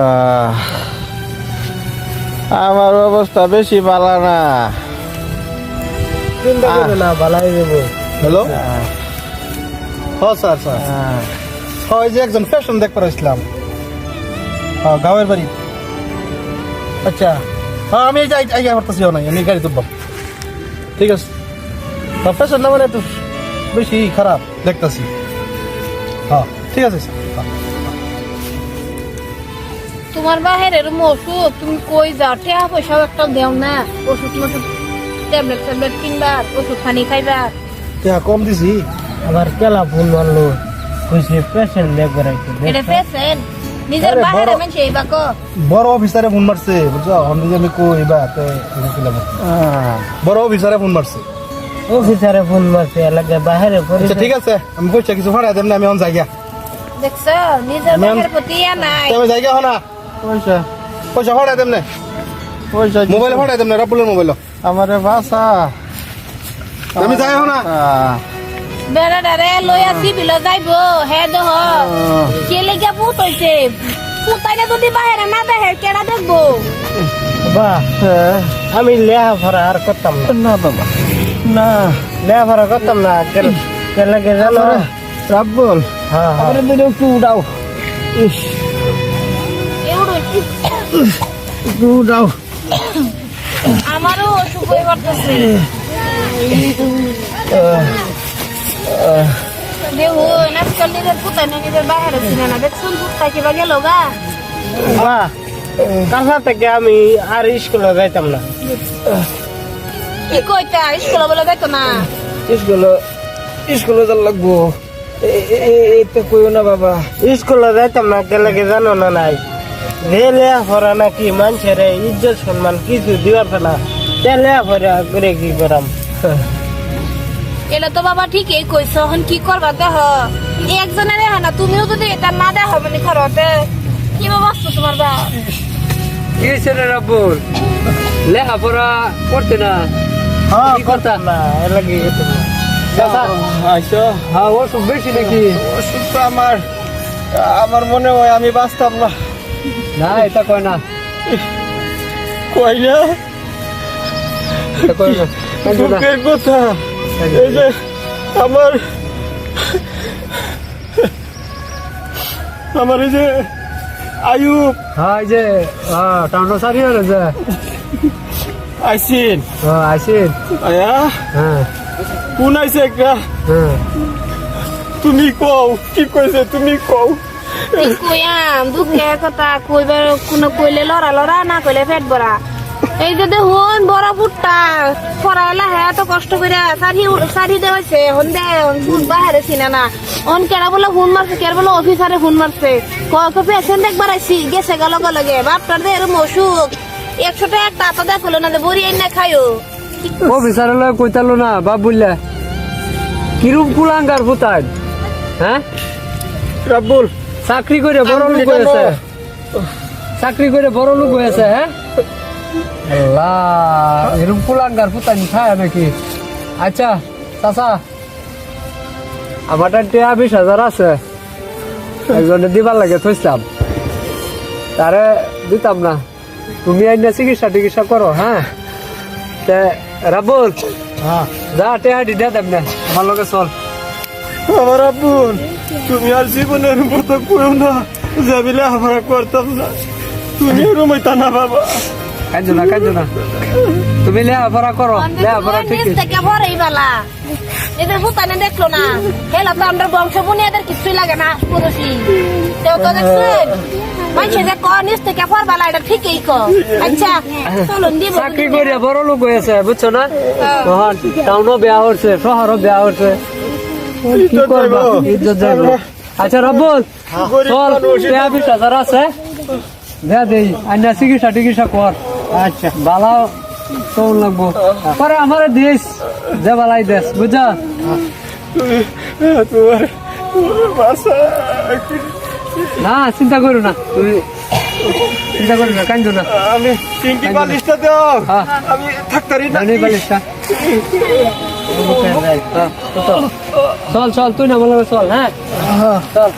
আহ, আমার অবস্থা বেশি ভালো না। চিন্তা না ভালাই হ্যালো? হ্যাঁ স্যার স্যার। হয় যে একজন ফ্যাশন দেখবার আসলাম হ্যাঁ গাঁয়ের বাড়ি। আচ্ছা। হ্যাঁ আমি এই যে আই করতেছি না আমি গাড়ি তুলব। ঠিক আছে। ফ্যাশন না মানে একটু বেশি খারাপ দেখতেছি। হ্যাঁ ঠিক আছে স্যার। হ্যাঁ। তোমার বাহির এরম ওষুধ তুমি কই যাও? টেহা পয়সাও একটা দেও না। ওষুধ মষুধ ট্যাবলেট ট্যাবলেট কিনবার ওষুধ খানি খাইবার। হ্যাঁ কম দিছি। আবার কেলা ফোন মারলো কইছে পেশেন্ট দেখবার আইছে এটা পেছেন নিজের বাহিরে মানুষ বড় অফিসারে ফোন মারছে বুঝছ? আমি যে আমি কই এবার তে এরকম বড় অফিসারে ফোন মারছে। অফিসারে ফোন মারছে এলাকায় বাহিরে পড়ে আচ্ছা ঠিক আছে। আমি কিছু দেন না আমি অন জায়গা দেখছ? নিজের ম্যাম- প্রতি নাই। আমি জায়গা হনা পয়সা। পয়সা ভাড়া দেন না পয়সা। মোবাইলে ভাড়া দেন না রাবুলের মোবাইল। আমারে বাসা আমি যাই হনা আহ, বেড়া ডারে লইয়া সিবিল যাইবো হে দেহ। কে লেগে পুত হইছে পুতাইলে যদি বাহিরে না দেখে কেডা দেখব? বা হ্যাঁ, আমি লেহাফারা আর করতাম না। না বাবা। না লেহাফারা করতাম না। কেন কেন লাগে জানো রাব্বুল হ্যাঁ হ্যাঁ আমার ইস, এউড়ো উড়াও আমারও অসুখ হয়ে পড়তেছে। দেহু নিজের না নিজের বাহিরে ছিল না। দেখছুন পুতাই কিবা গেল গা। বা থেকে আমি আর স্কুলে যাইতাম না। কি কইতা স্কুলে বলে যাইতো না। স্কুলে স্কুলে যার লাগবো। এ- এ- এ- এটা কইও না বাবা। স্কুলে যাইতাম না কেন লাগে জানো না নাই। যে লেহাফারা নাকি মানুষের ইজ্জত সম্মান কিছু দিবার না তে লেহাফারা করে কি করাম? এলে তো বাবা ঠিকই কইছ হন কি করবা দেহ? একজনের রেহা না তুমিও যদি এটা না দেহ মানে ঘরতে কি বাবাচ্ছ তোমার বা? কি রে রাব্বুল? লেখাপড়া করতে না? হ্যাঁ করতাম না এ লাগে আইসো হ্যাঁ ওষুধ বেশি নাকি? ওষুধ তো আমার আমার মনে হয় আমি বাঁচতাম না। না এটা কয় না। কয় না? দুঃখের কথা। এই যে আমার আমার এই যে আয়ুব। হ্যাঁ এই যে হ্যাঁ টাউন সারি হয়ে যে। আইসিন। হ্যাঁ আসেন আয়া? হ্যাঁ। কোন আইছে একটা? হ্যাঁ। তুমি কও কি কইছে তুমি কও? কইয়াম দুঃখের কথা কইবার কোনো কইলে লড়া লড়া না কইলে পেট ভরা। এই যে দেখুন বড় ফুটটা পড়াইলা হ্যাঁ তো কষ্ট করে সারি সারি দেওয়াছে হন দে বুট বাহারে ছিল না। অন কেডা বলে ফোন মারছে কেডা বলে অফিসারে ফোন মারছে। কত পেশেন্ট একবার আইসি গেছে গেল লগে বাপটার দে এরম অসুখ। একশো টাকা একটা আতা দেখল না বড়ি আইন না খাইও। বিচারে লয় কইতালো না বাপ বললে কিরূপ কুলাঙ্গার ফুতাই হ্যাঁ? রাব্বুল। চাকরি করে বড় লোক হয়েছে। চাকরি করে বড় লোক হয়েছে হ্যাঁ? আল্লাহ এরকম কুলাঙ্গার ফুতাই খায় নাকি আচ্ছা চাচা। আমার টিয়া বিশ হাজার আছে। একজনে দিবার লাগে থইছিলাম। তারে দিতাম না। তুমি আইনা চিকিৎসা টিকিৎসা করো হ্যাঁ? তে রাবুল হ্যাঁ। যা টেহাটি দিয়ে দেব না। আমার লগে চল। আমার তুমি আর জীবনের মতো কইও না। যাবিলে আমরা করতাম না। তুমি রুমাইতা না বাবা। কাঁদো না কাঁদো না। তুমি লেহাপড়া করো লেহাপড়া ঠিক নিজ থেকে ভরেই বালা। এদের ভূতানে দেখল না। হেলা তো আমরা বংশ বুনিয়াদের কিছুই লাগে না পুরুষই। তেও তো দেখছেন মানুষে যে ক নিজ থেকে ভর বালা এটা ঠিকই ক। আচ্ছা চলুন দিব। চাকরি করে বড় লোক হয়েছে বুঝছ না? তখন টাউনও বেয়া হচ্ছে শহরও বেয়া হচ্ছে কি করবা? ইজ্জত যাইব। আচ্ছা রব্বুল চল টেহা বিশ হাজার আছে? দে দেই আইনা চিকিৎসা টিকিৎসা কর। আচ্ছা। বালা লাগবো। পরে আমার দিস যে বালাই দেশ বুঝা? তোমার না চিন্তা করো না। তুমি চিন্তা করো না কান্দো না। আমি তিনটি বালিশটা দাও। আমি থাকতারি না বালিশটা। চল চল তুই না বলবে চল হ্যাঁ। চল।